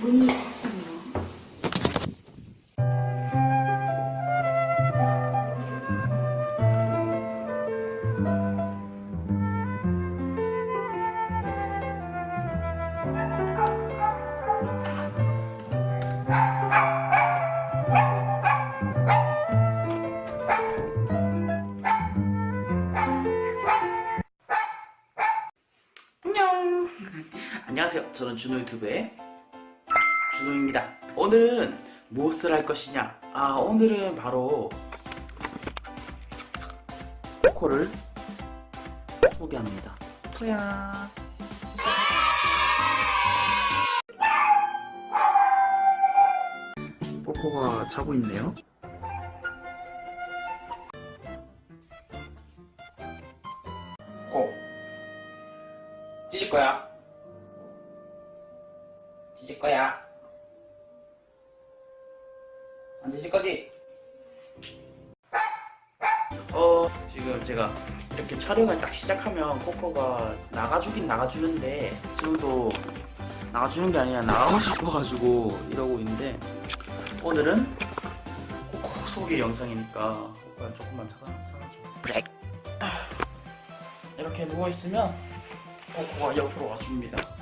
문이 안녕하세요. 저는 준호 유튜브의 준호입니다. 오늘은 무엇을 할 것이냐? 아, 오늘은 바로 코코를 소개합니다. 토야. 코코가 자고 있네요. 찢을 거야. 안 찢을 거지? 어, 지금 제가 이렇게 촬영을 딱 시작하면 코코가 나가주긴 나가주는데 지금도 나가주는 게 아니라 나가고 싶어가지고 이러고 있는데 오늘은 코코 소개 영상이니까 코코가 조금만 찾아줘. 브렉. 이렇게 누워있으면 코코가 옆으로 와줍니다.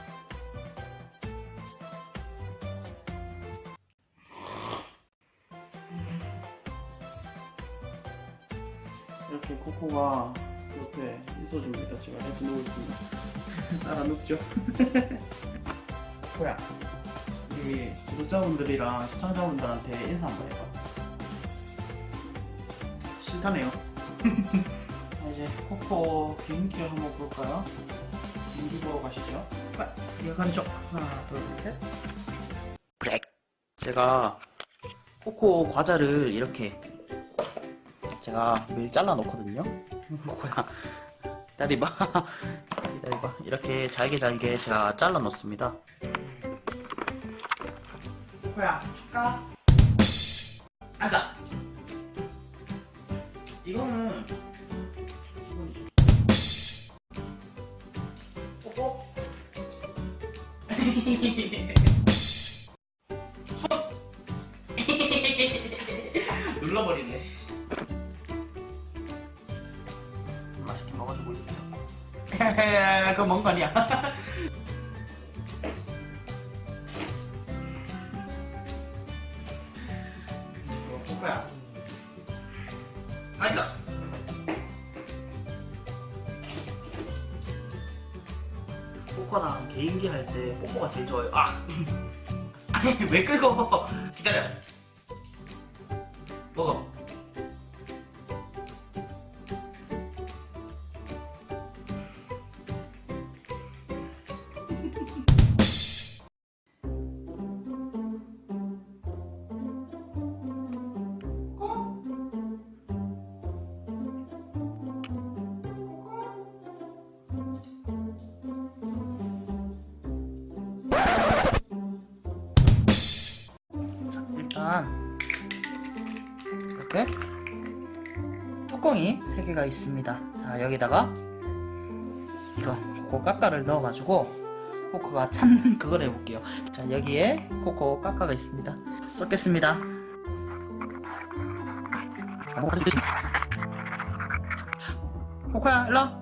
이렇게 코코가 옆에 있어줍니다. 제가 이렇게 누워있으면 따라 눕죠. 코코야, 우리 구독자분들이랑 시청자분들한테 인사 한번 해봐. 싫다네요. 자, 이제 코코 비행기를 한번 볼까요? 비행기 보러 가시죠. 자, 이거 가죠. 하나, 둘, 셋. 브렉. 제가 코코 과자를 이렇게 제가 매일 잘라 놓거든요. 코코야, 기다려봐. 기다려봐. 이렇게 잘게 잘게 제가 잘라 놓습니다. 코코야, 줄까? 앉아. 이거는 뽀뽀. 손. 눌러버리네. 그거 먹은 거 아니야. 이거 뽀뽀야. 맛있어. 뽀뽀랑 개인기 할 때 뽀뽀가 제일 좋아요. 아, 아니 왜 긁어? 기다려. 먹어. 이렇게 뚜껑이 3개가 있습니다. 자, 여기다가 이거 코코 까까를 넣어가지고 코코가 찬 그걸 해볼게요. 자, 여기에 코코 까까가 있습니다. 섞겠습니다. 자, 코코야, 일로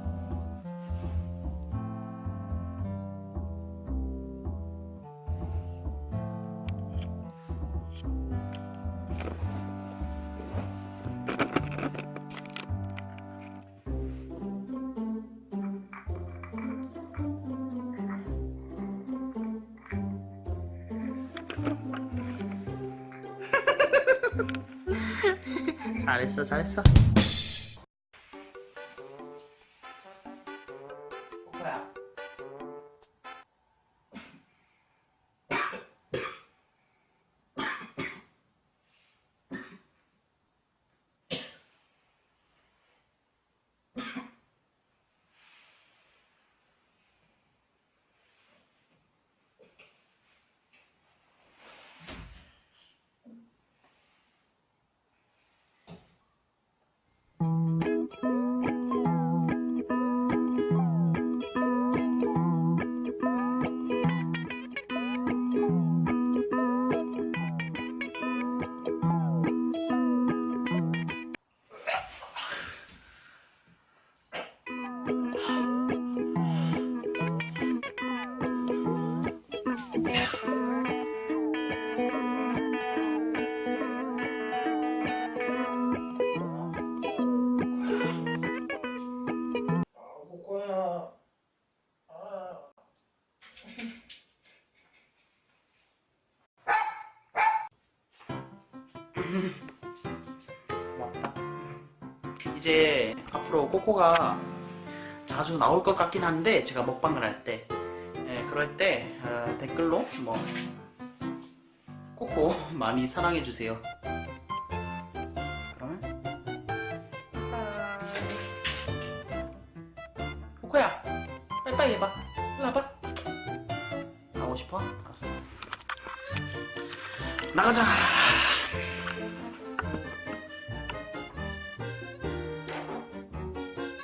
잘했어, 잘했어. 고맙다. 이제 앞으로 코코가 자주 나올 것 같긴 한데 제가 먹방을 할 때, 예, 그럴 때 어, 댓글로 뭐 코코 많이 사랑해 주세요. 그러면 코코야, 빨리빨리 해봐. 일로 와봐. 나오고 싶어? 알았어. 나가자.